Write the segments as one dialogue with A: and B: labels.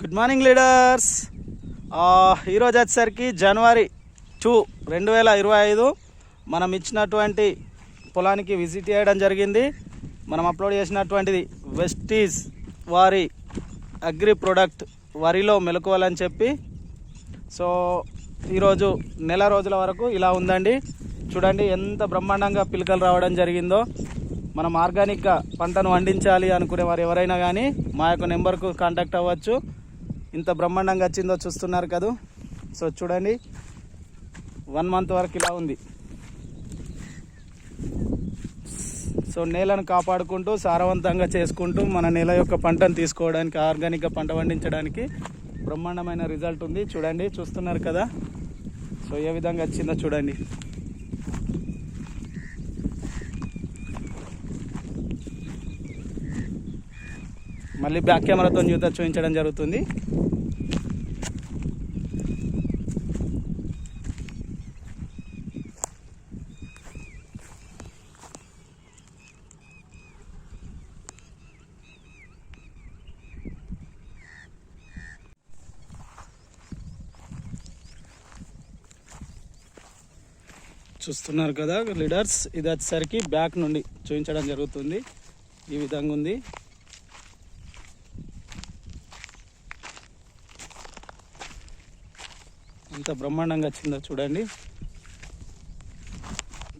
A: Good morning leaders ఈరోజు వచ్చేసరికి January two రెండు వేల ఇరవై ఐదు. మనం ఇచ్చినటువంటి పొలానికి విజిట్ చేయడం జరిగింది. మనం అప్లోడ్ చేసినటువంటిది వెస్టీజ్ వారి అగ్రి ప్రొడక్ట్ వరిలో మెలకువలని చెప్పి. సో ఈరోజు నెల రోజుల వరకు ఇలా ఉందండి. చూడండి ఎంత బ్రహ్మాండంగా పిలకలు రావడం జరిగిందో. మనం ఆర్గానిక్గా పంటను వండించాలి అనుకునే వారు ఎవరైనా కానీ మా యొక్క నెంబర్కు కాంటాక్ట్ అవ్వచ్చు. ఇంత బ్రహ్మాండంగా వచ్చిందో చూస్తున్నారు కదా. సో చూడండి. వన్ మంత్ వరకు ఇలా ఉంది. సో నేలను కాపాడుకుంటూ సారవంతంగా చేసుకుంటూ మన నేల యొక్క పంటను తీసుకోవడానికి ఆర్గానిక్గా పంట పండించడానికి బ్రహ్మాండమైన రిజల్ట్ ఉంది. చూడండి చూస్తున్నారు కదా. సో ఏ విధంగా వచ్చిందో చూడండి. మళ్ళీ బ్యాక్ కెమెరాతో చూత చూపించడం జరుగుతుంది. చూస్తున్నారు కదా లీడర్స్ ఇది వచ్చేసరికి బ్యాక్ నుండి చూపించడం జరుగుతుంది. ఈ విధంగా ఉంది. ఎంత బ్రహ్మాండంగా వచ్చిందో చూడండి.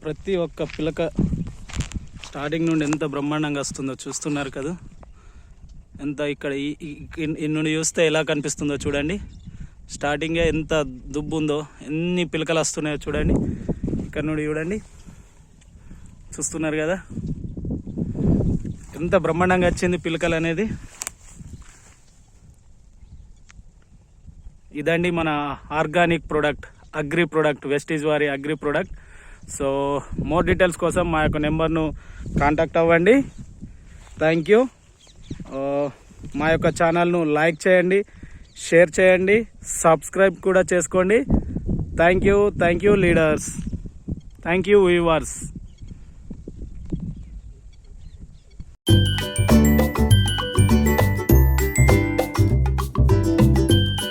A: ప్రతి ఒక్క పిలక స్టార్టింగ్ నుండి ఎంత బ్రహ్మాండంగా వస్తుందో చూస్తున్నారు కదా. ఎంత ఇక్కడ ఈ- నుండి చూస్తే ఎలా కనిపిస్తుందో చూడండి. స్టార్టింగే ఎంత దుబ్బు ఉందో ఎన్ని పిలకలు వస్తున్నాయో చూడండి. ఇక్కడ నుండి చూడండి. చూస్తున్నారు కదా? ఎంత బ్రహ్మాండంగా వచ్చింది పిలకలు అనేది. ఇదండి మన organic product agri product Vestige వారి agri product. So more details కోసం మా యొక్క నెంబర్ను కాంటాక్ట్ అవ్వండి. Thank you. మా యొక్క ఛానల్ను లైక్ చేయండి షేర్ చేయండి సబ్స్క్రైబ్ కూడా చేసుకోండి. Thank you thank you leaders. Thank you viewers